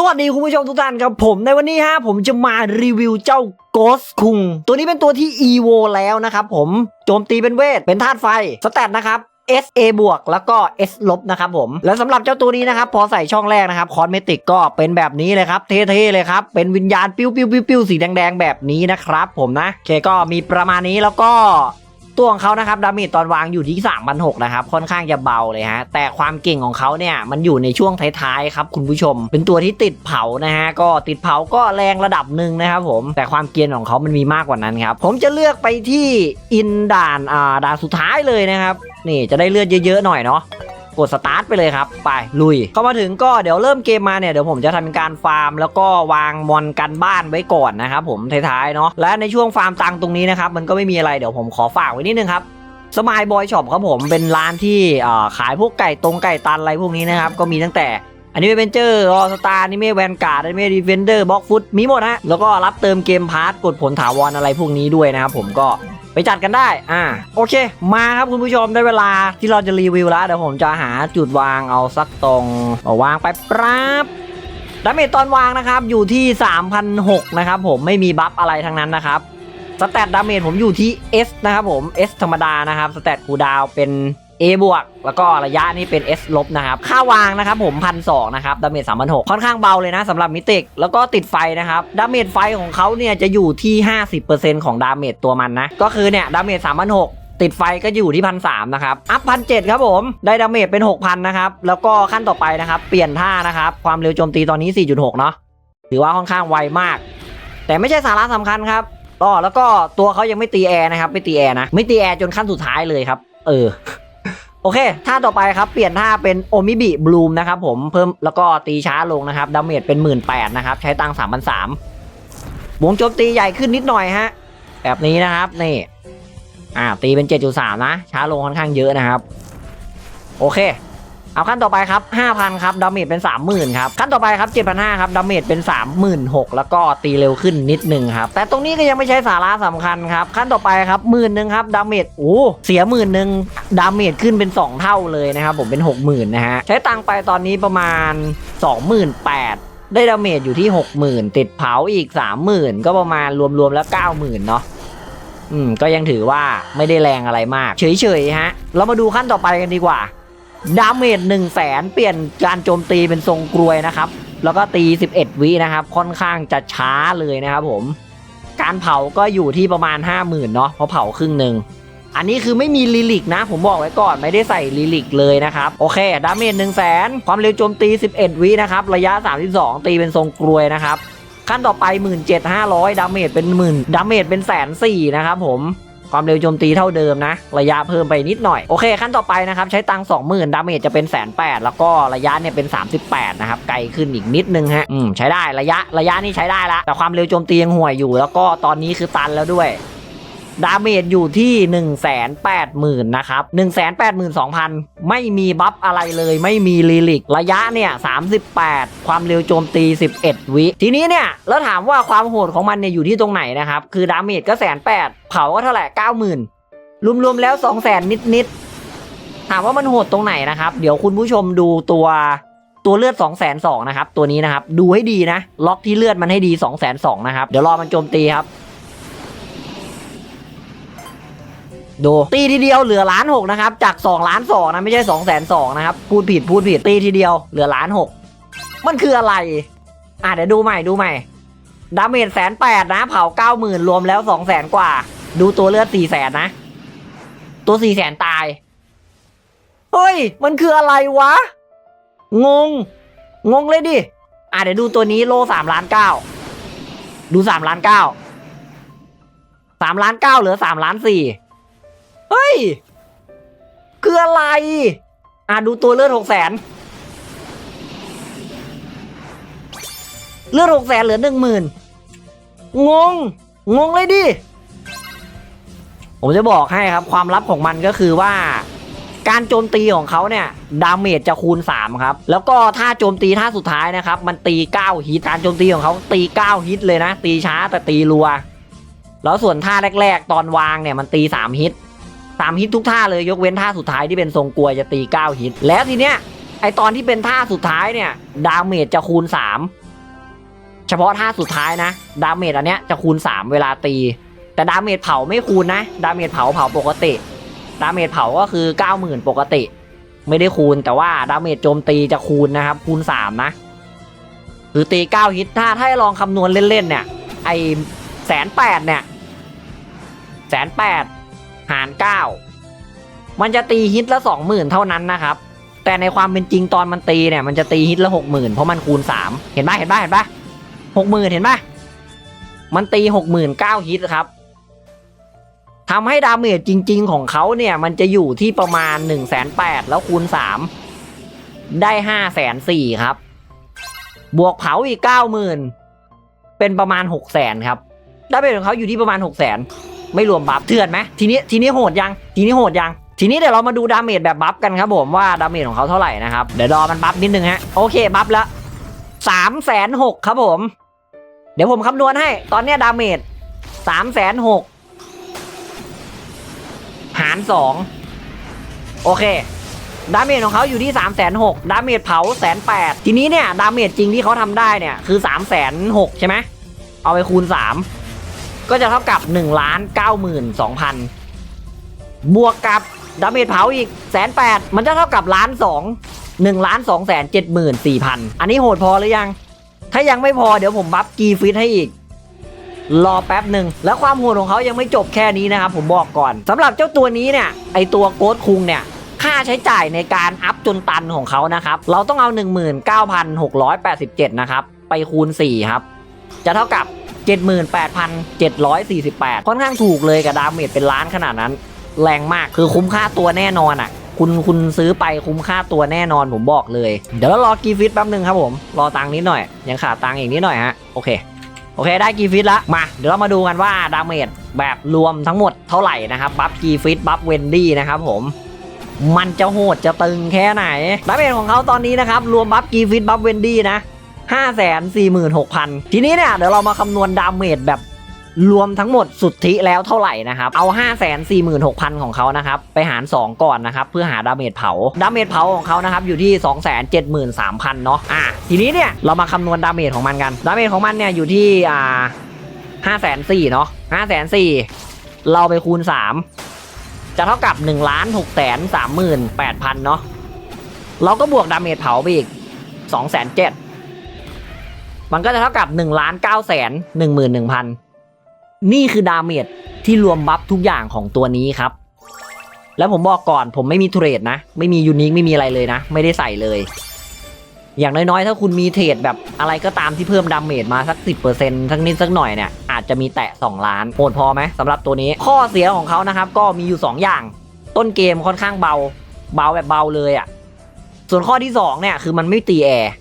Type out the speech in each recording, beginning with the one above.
สวัสดีคุณผู้ชมทุกท่านครับผมในวันนี้ฮะผมจะมารีวิวเจ้า Ghost คุงตัวนี้เป็นตัวที่ EVO แล้วนะครับผมโจมตีเป็นเวท เป็นธาตุไฟสแตทนะครับ SA บวกแล้วก็ S ลบนะครับผม และสำหรับเจ้าตัวนี้นะครับ พอใส่ช่องแรกนะครับ คอสเมติกก็เป็นแบบนี้เลยครับ เท่ๆเลยครับ เป็นวิญญาณปิ้วปิ้วปิ้วปิ้วสีแดงๆ แบบนี้นะครับผมนะ โอเคก็มีประมาณนี้แล้วก็ ตัวของเขานะครับดาเมจตอนวางอยู่ที่3 0 0นะครับค่อนข้างจะเบาเลยฮะแต่ความเก่งของเขาเนี่ยมันอยู่ในช่วงท้ายๆครับคุณผู้ชม เป็นตัวที่ติดเผานะฮะก็ติดเผาก็แรงระดับหนึ่งนะครับผมแต่ความเกียนของเขามันมีมากกว่านั้นครับผมจะเลือกไปที่อินด่านอ่าด่านสุดท้ายเลยนะครับนี่จะได้เลือดเยอะๆหน่อยเนาะ กดสตาร์ทไปเลยครับ ไปลุย เข้ามาถึงก็เดี๋ยวเริ่มเกมมาเนี่ยเดี๋ยวผมจะทำเป็นการฟาร์ม แล้วก็วางมอนกันบ้านไว้ก่อนนะครับผมท้ายๆเนาะและในช่วงฟาร์มตังตรงนี้นะครับมันก็ไม่มีอะไรเดี๋ยวผมขอฝากไว้นิดนึงครับสมายบอยช็อปครับผมเป็นร้านที่ขายพวกไก่ตรงไก่ตันอะไรพวกนี้นะครับก็มีตั้งแต่อันนี้เป็นเจอร์ออสตาร์นี่ไม่แวนการ์ดนี่ไม่ดีเฟนเดอร์บล็อกฟุตมีหมดฮะแล้วก็รับเติมเกมพาร์ทกดผลถาวรอะไรพวกนี้ด้วยนะครับผมก็ ไปจัดกันได้ อ่า โอเค มาครับคุณผู้ชมได้เวลาที่เราจะรีวิวแล้ว เดี๋ยวผมจะหาจุดวางเอาสักตรงเอาวางไปปราบดาเมจตอนวางนะครับ อยู่ที่ 3,006นะครับผมไม่มีบัฟอะไรทั้งนั้นนะครับสแตทดาเมจผมอยู่ที่ S นะครับผม S ธรรมดานะครับสแตทคูดาวเป็น A บวกแล้วก็ระยะนี่เป็น S ลบนะครับ ค่าวางนะครับผมพันสองนะครับ ดาเมจสามพันหกค่อนข้างเบาเลยนะสำหรับมิติก แล้วก็ติดไฟนะครับ ดาเมจไฟของเขาเนี่ยจะอยู่ที่ 50%ของดาเมจตัวมันนะ ก็คือเนี่ย ดาเมจสามพันหกติดไฟก็อยู่ที่พันสามนะครับ อัพพันเจ็ดครับผม ได้ดาเมจเป็น 6,000 นะครับ แล้วก็ขั้นต่อไปนะครับ เปลี่ยนท่านะครับ ความเร็วโจมตีตอนนี้ 4.6 เนาะถือว่าค่อนข้างไวมาก แต่ไม่ใช่สาระสำคัญครับก็แล้วก็ตัวเขายังไม่ตีแอร์นะครับ ไม่ตีแอร์นะ ไม่ตีแอร์จนขั้นสุดท้ายเลยครับ เออ อเคท่าต่อไปครับเปลี่ยนท่าเป็นโอมิบิบลูมนะครับผมเพิ่มแล้วก็ตีช้าลงนะครับดาเมจเป็นหมื่นแปดนะครับใช้ตังสามพันสามวงโจมตีใหญ่ขึ้นนิดหน่อยฮะแบบนี้นะครับนี่อ่าตีเป็น 7.3 นะ ช้าลงค่อนข้างเยอะนะครับ โอเค เอาขั้นต่อไปครับ 5,000 ครับ ดาเมจเป็น 30,000 ครับ ขั้นต่อไปครับ 7,500 ครับ ดาเมจเป็น 36,000 แล้วก็ตีเร็วขึ้นนิดนึงครับ แต่ตรงนี้ก็ยังไม่ใช่สาระสำคัญครับ ขั้นต่อไปครับหมื่นหนึ่งครับ ดาเมจ โอ้ เสียหมื่นหนึ่งดาเมจขึ้นเป็น 2 เท่าเลยนะครับ ผมเป็น 60,000 นะฮะ ใช้ตังไปตอนนี้ประมาณ 28,000ได้ดาเมจอยู่ที่ 60,000 ติดเผาอีก 30,000 ก็ประมาณรวมๆแล้ว 90,000 เนาะอืม ก็ยังถือว่าไม่ได้แรงอะไรมาก เฉยๆฮะ เรามาดูขั้นต่อไปกันดีกว่า ดาเมจ1 0 0 0 0แสนเปลี่ยนการโจมตีเป็นทรงกรวยนะครับ แล้วก็ตี 11 วินะครับ ค่อนข้างจะช้าเลยนะครับผม การเผาก็อยู่ที่ประมาณ 50,000เนาะเพราะเผาครึ่งหนึ่งอันนี้คือไม่มีลิลิกนะ ผมบอกไว้ก่อนไม่ได้ใส่ลิลิกเลยนะครับ โอเค ดาเมจ1 0 0 0 0แสนความเร็วโจมตี 11 วินะครับ ระยะ 32 ตีเป็นทรงกรวยนะครับ ขั้นต่อไป 17,500 ดาเมจเป็นหมื่นดาเมจเป็นแสนสี่นะครับผม ความเร็วโจมตีเท่าเดิมนะ ระยะเพิ่มไปนิดหน่อย โอเค ขั้นต่อไปนะครับ ใช้ตังสองหมื่นดาเมจจะเป็นแสนแปดแล้วก็ระยะเนี่ยเป็น 38 นะครับ ไกลขึ้นอีกนิดนึงฮะอืมใช้ได้ระยะระยะนี่ใช้ได้ละแต่ความเร็วโจมตียังห่วยอยู่ แล้วก็ตอนนี้คือตันแล้วด้วย ดาเมจอยู่ที่ 1 8 0 0 0 0นะครับ1 8 2 0 0 0 ไม่มีบัฟอะไรเลยไม่มีลีลิก ระยะเนี่ย38 ความเร็วโจมตี 11 วิ ทีนี้เนี่ย แล้วถามว่าความโหดของมันเนี่ยอยู่ที่ตรงไหนนะครับ คือดาเมจก็แสนแปดเผาก็เท่าไหร่90,000รวมๆแล้ว 2 0 0 0 0 0นิดๆ ถามว่ามันโหดตรงไหนนะครับ เดี๋ยวคุณผู้ชมดูตัวตัวเลือด 2 2 0 0 0นะครับ ตัวนี้นะครับ ดูให้ดีนะ ล็อกที่เลือดมันให้ดี 2 2 0 0 0นะครับ เดี๋ยวรอมันโจมตีครับ ดูตีทีเดียวเหลือล้านหกนะครับจาก2ล้านสองนะไม่ใช่2องแสนสองนะครับพูดผิดพูดผิดตีทีเดียวเหลือล้านหกมันคืออะไร อะเดี๋ยวดูใหม่ดูใหม่ดาเมจแสนแปดนะ เผาเก้าหมื่นรวมแล้วสองแสนกว่า ดูตัวเลือดสี่แสนนะ ตัวสี่แสนตาย เฮ้ย มันคืออะไรวะ งง งงเลยดิ อะเดี๋ยวดูตัวนี้โลสามล้านเก้าดูสามล้านเก้าสามล้านเก้าเหลือสามล้านสี่ เฮ้ย คืออะไร อะดูตัวเลือดหกแสนเลือดหกแสนเหลือหนึ่งหมื่นงง งงเลยดิ ผมจะบอกให้ครับความลับของมันก็คือว่า การโจมตีของเขาเนี่ย ดาเมจจะคูณ 3 ครับ แล้วก็ถ้าโจมตีท่าสุดท้ายนะครับ มันตี 9 ฮิตการโจมตีของเขาตี 9 ฮิตเลยนะ ตีช้าแต่ตีรัว แล้วส่วนท่าแรก ๆ ตอนวางเนี่ยมันตี 3 ฮิต สามฮิตทุกท่าเลยยกเว้นท่าสุดท้ายที่เป็นทรงกลวยจะตี 9 ฮิต แล้วทีเนี้ยไอตอนที่เป็นท่าสุดท้ายเนี่ยดาเมจจะคูณ 3 เฉพาะท่าสุดท้ายนะ ดาเมจอันเนี้ยจะคูณ 3 เวลาตี แต่ดาเมจเผาไม่คูณนะ ดาเมจเผาเผาปกติ ดาเมจเผาก็คือ 90,000 ปกติ ไม่ได้คูณแต่ว่าดาเมจโจมตีจะคูณนะครับคูณ 3 นะคือตี 9 ฮิตถ้าถ้าลองคำนวณเล่นๆเนี่ยไอแสนแปดเนี่ยแสนแปด หาร 9 มันจะตีฮิตละ 20,000 เท่านั้นนะครับ แต่ในความเป็นจริงตอนมันตีเนี่ยมันจะตีฮิตละ 60,000 เพราะมันคูณ 3 เห็นปะเห็นปะเห็นปะ60,000 เห็นปะมันตี 69,000ฮิตครับทำให้ดาเมจจริง ๆ ของเขาเนี่ยมันจะอยู่ที่ประมาณ1นึ่งแสนแแล้วคูณ 3 ได้5้าแสนสี่ครับ บวกเผาอีก 90,000 เป็นประมาณ 6 0 0แสนครับ ดาเมจของเขาอยู่ที่ประมาณ 6 0แสน ไม่รวมบัฟเถื่อนไหมทีนี้ทีนี้โหดยังทีนี้โหดยังทีนี้เดี๋ยวเรามาดูดาเมจแบบบัฟกันครับผมว่าดาเมจของเขาเท่าไหร่นะครับเดี๋ยวรอมันบัฟนิดนึงฮะโอเคบัฟแล้วสามแสนหกครับผม เดี๋ยวผมคำนวณให้ ตอนนี้ดาเมจสามแสนหกหารสองโอเค ดาเมจของเขาอยู่ที่3ามแสนหกดาเมจเผาแสนแปดทีนี้เนี่ย ดาเมจจริงที่เขาทำได้เนี่ย คือ3ามแสนหกใช่ไหมเอาไปคูณ 3 ก็จะเท่ากับ1ล้าน9 2 0 0 0 บวกกับดาเมจเผาอีกแสนแปดมันจะเท่ากับล้านสองหนึ่งล้านสองแสนเจ็ดหมื่นสี่พันอันนี้โหดพอหรือยัง ถ้ายังไม่พอเดี๋ยวผมบัฟกีฟิตให้อีก รอแป๊บหนึ่ง แล้วความโหดของเขายังไม่จบแค่นี้นะครับผมบอกก่อนสำหรับเจ้าตัวนี้เนี่ย ไอตัวโกดคุงเนี่ย ค่าใช้จ่ายในการอัพจนตันของเขานะครับ เราต้องเอา 19,687 นะครับ ไปคูณ 4 ครับ จะเท่ากับ 78,748 ค่อนข้างถูกเลยกับดาเมจเป็นล้านขนาดนั้น แรงมากคือคุ้มค่าตัวแน่นอนอะคุณคุณซื้อไปคุ้มค่าตัวแน่นอนผมบอกเลย เดี๋ยวเรารอกีฟิตแป๊บหนึ่งครับผม รอตังค์นิดหน่อย ยังขาดตังค์อีกนิดหน่อยฮะ โอเค โอเคได้กีฟิตล้วมา เดี๋ยวเรามาดูกันว่าดาเมจแบบรวมทั้งหมดเท่าไหร่นะครับ บัฟกีฟิตบัฟเวนดี้นะครับผม มันจะโหดจะตึงแค่ไหน ดาเมจของเขาตอนนี้นะครับ รวมบัฟกีฟิตบัฟเวนดี้นะ 5 4 6 0 0 0 ทีนี้เนี่ยเดี๋ยวเรามาคำนวณดาเมจแบบรวมทั้งหมดสุทธิแล้วเท่าไหร่นะครับ เอา 5 4 6 0 0 0 ของเขานะครับ ไปหาร 2 ก่อนนะครับ เพื่อหาดาเมจเผา ดาเมจเผาของเขานะครับ อยู่ที่ 273,000 เนาะอะทีนี้เนี่ย เรามาคำนวณดาเมจของมันกัน ดาเมจของมันเนี่ย อยู่ที่อ่า5 4 0 0 0 เนาะ5 4 0 0 0 เราไปคูณ 3 จะเท่ากับ1ล้าน6 3 8 0 0 0 เนาะเราก็บวกดาเมจเผาไปอีก 2 7 0 0 0 มันก็จะเท่ากับ1ล้าน9แสน1 1 0 0 0นี่คือดาเมจที่รวมบัฟทุกอย่างของตัวนี้ครับ แล้วผมบอกก่อนผมไม่มีเทรดนะ ไม่มียูนิคไม่มีอะไรเลยนะ ไม่ได้ใส่เลย อย่างน้อยๆ ถ้าคุณมีเทรดแบบอะไรก็ตามที่เพิ่มดาเมจมาสัก 10%สักนิดสักหน่อยเนี่ย อาจจะมีแตะ 2 ล้านโหดพอไหมสำหรับตัวนี้ ข้อเสียของเขานะครับ ก็มีอยู่ 2 อย่าง ต้นเกมค่อนข้างเบา เบาแบบเบาเลยอะ่ะ ส่วนข้อที่2เนี่ยคือมันไม่ตีแอร์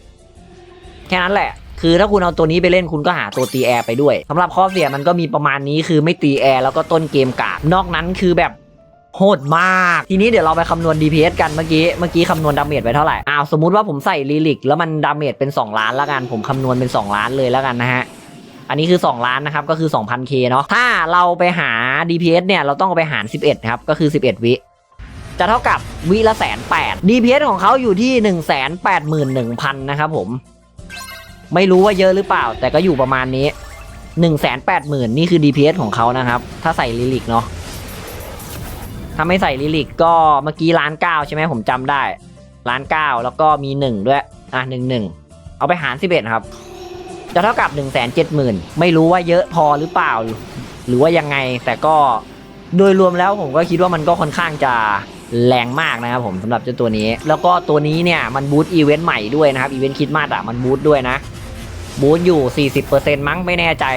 แค่นั้นแหละ คือถ้าคุณเอาตัวนี้ไปเล่นคุณก็หาตัวตีแอร์ไปด้วยสำหรับข้อเสียมันก็มีประมาณนี้คือไม่ตีแอร์แล้วก็ต้นเกมกากนอกนั้นคือแบบโหดมาก ทีนี้เดี๋ยวเราไปคำนวณ DPS กันเมื่อกี้ เมื่อกี้คำนวณดาเมจไปเท่าไหร่ อ้าว สมมุติว่าผมใส่ลิลิกแล้วมันดาเมจเป็น 2 ล้านแล้วกัน ผมคำนวณเป็น 2 ล้านเลยแล้วกันนะฮะ อันนี้คือ 2 ล้านนะครับ ก็คือ 2,000K เนาะ ถ้าเราไปหา DPS เนี่ย เราต้องเอาไปหาร 11 ครับ ก็คือ 11 วิ จะเท่ากับวิละแสนแปด DPS ของเขาอยู่ที่ 1 8 1 0 0 0 นะครับผม ไม่รู้ว่าเยอะหรือเปล่า แต่ก็อยู่ประมาณนี้ 1 8 0 0 0 0 นี่คือ DPS ของเขานะครับ ถ้าใส่ลิลิกเนาะถ้าไม่ใส่ลิลิกก็เมื่อกี้ล้านเก้าใช่ไหมผมจำได้ล้านเก้าแล้วก็มีหนึ่งด้วย อะหนึ่งหนึ่งเอาไปหารสิบเอ็ดครับ จะเท่ากับหนึ่งแสนเจ็ดหมื่นไม่รู้ว่าเยอะพอหรือเปล่า หรือว่ายังไงแต่ก็โดยรวมแล้วผมก็คิดว่ามันก็ค่อนข้างจะแรงมากนะครับผมสำหรับเจ้าตัวนี้ แล้วก็ตัวนี้เนี่ยมันบูตอีเวนต์ใหม่ด้วยนะครับอีเวนต์คิดมาสอะมันบูตด้วยนะ บูตอยู่ 40%มั้งไม่แน่ใจ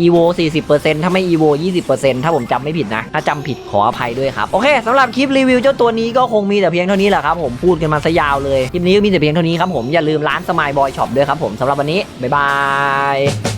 อีโว40%ถ้าไม่อีโว20%ถ้าผมจำไม่ผิดนะ ถ้าจำผิดขออภัยด้วยครับ โอเคสำหรับคลิปรีวิวเจ้าตัวนี้ก็คงมีแต่เพียงเท่านี้แหละครับผมพูดกันมาซะยาวเลย คลิปนี้ก็มีแต่เพียงเท่านี้ครับผมอย่าลืมร้านสมายบอยช็อปด้วยครับผมสำหรับวันนี้ บ๊ายบาย